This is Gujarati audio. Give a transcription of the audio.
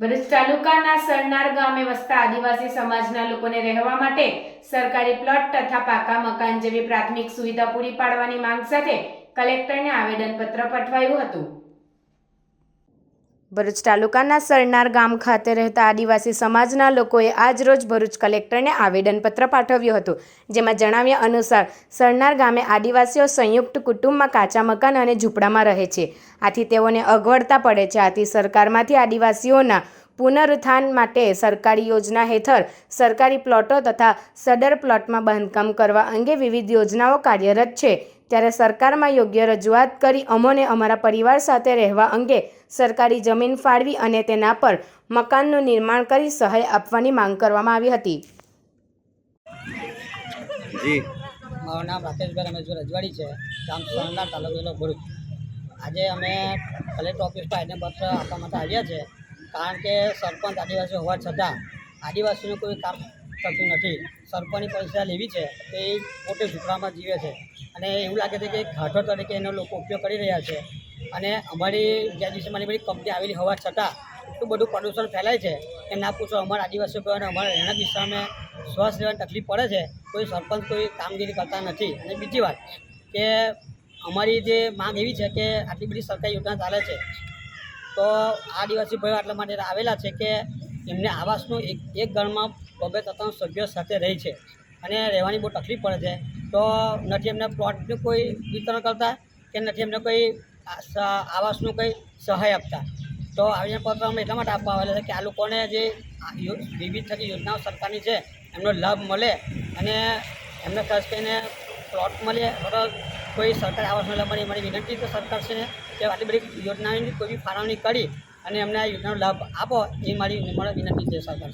ભરૂચ તાલુકાના સરનાર ગામે વસતા આદિવાસી સમાજના લોકોને રહેવા માટે સરકારી પ્લોટ તથા પાકા મકાન જેવી પ્રાથમિક સુવિધા પૂરી પાડવાની માંગ સાથે કલેક્ટરને આવેદનપત્ર પઠવાયું હતું. ભરૂચ તાલુકાના સરનાર ગામ ખાતે રહેતા આદિવાસી સમાજના લોકોએ આજરોજ ભરૂચ કલેક્ટરને આવેદનપત્ર પાઠવ્યું હતું. જેમાં જણાવ્યા અનુસાર, સરનાર ગામે આદિવાસીઓ સંયુક્ત કુટુંબમાં કાચા મકાન અને ઝૂંપડામાં રહે છે. આથી તેઓને અગવડતા પડે છે. આથી સરકારમાંથી આદિવાસીઓના પુનરુત્થાન માટે સરકારી યોજના હેઠળ સરકારી પ્લોટો તથા સદર પ્લોટમાં બાંધકામ કરવા અંગે વિવિધ યોજનાઓ કાર્યરત છે. ત્યારે સરકારમાં યોગ્ય રજૂઆત કરી અમોને અમારા પરિવાર સાથે રહેવા અંગે સરકારી જમીન ફાળવી અને તેના પર મકાનનું નિર્માણ કરી સહાય આપવાની માંગ કરવામાં આવી હતી. જી. મારું નામ રાકેશભાઈ રમેશભાઈ રજવાડી છે. ગામ સોનલા તાલુકાનો ભરૂચ. આજે અમે કલેક્ટર ઓફિસ પર આવેદનપત્ર આપવા માટે આવ્યા છે. કારણ કે સરપંચ આદિવાસી હોવા છતાં આદિવાસીનું કોઈ કામ થતું નથી. સરપંચની પરીક્ષા લેવી છે, તો એ પોતે ઝૂંપડામાં જીવે છે. અને એવું લાગે છે કે ઘાટો તરીકે એનો લોકો ઉપયોગ કરી રહ્યા છે. અને અમારી જ્યાં દિવસે મારી બધી કંપની આવેલી હોવા છતાં, એટલું બધું પ્રદૂષણ ફેલાય છે કે ના પૂછો અમારા આદિવાસીઓ અને અમારા રહેણાંક વિસ્તારમાં શ્વાસ લેવાની તકલીફ પડે છે, કોઈ સરપંચ કોઈ કામગીરી કરતા નથી. અને બીજી વાત કે અમારી જે માંગ એવી છે કે આટલી બધી સરકારી યોજના ચાલે છે. તો આદિવાસી ભાઈઓ આટલા માટે આવેલા છે કે એમને આવાસનું એક એક ઘરમાં બબે ત્રણ સભ્યો સાથે રહે છે. અને રહેવાની બહુ તકલીફ પડે છે. તો નથી એમને પ્લોટનું કોઈ વિતરણ કરતા કે નથી એમને કોઈ આવાસનું કંઈ સહાય આપતા? તો આવેદનપત્ર અમે એટલા માટે આપવા આવેલા છે કે આ લોકોને જે વિવિધ થતી યોજનાઓ સરકારની છે, એમનો લાભ મળે અને એમને ખાસ કરીને પ્લોટ મળે. અથવા કોઈ સરકાર આવાસનો લાભ મળે મારી વિનંતી તો સરકાર છે કે આટલી બધી યોજનાઓની કોઈ બી ફાળવણી કરી અને એમને આ યોજનાનો લાભ આપો એ મારી મારી વિનંતી છે સરકાર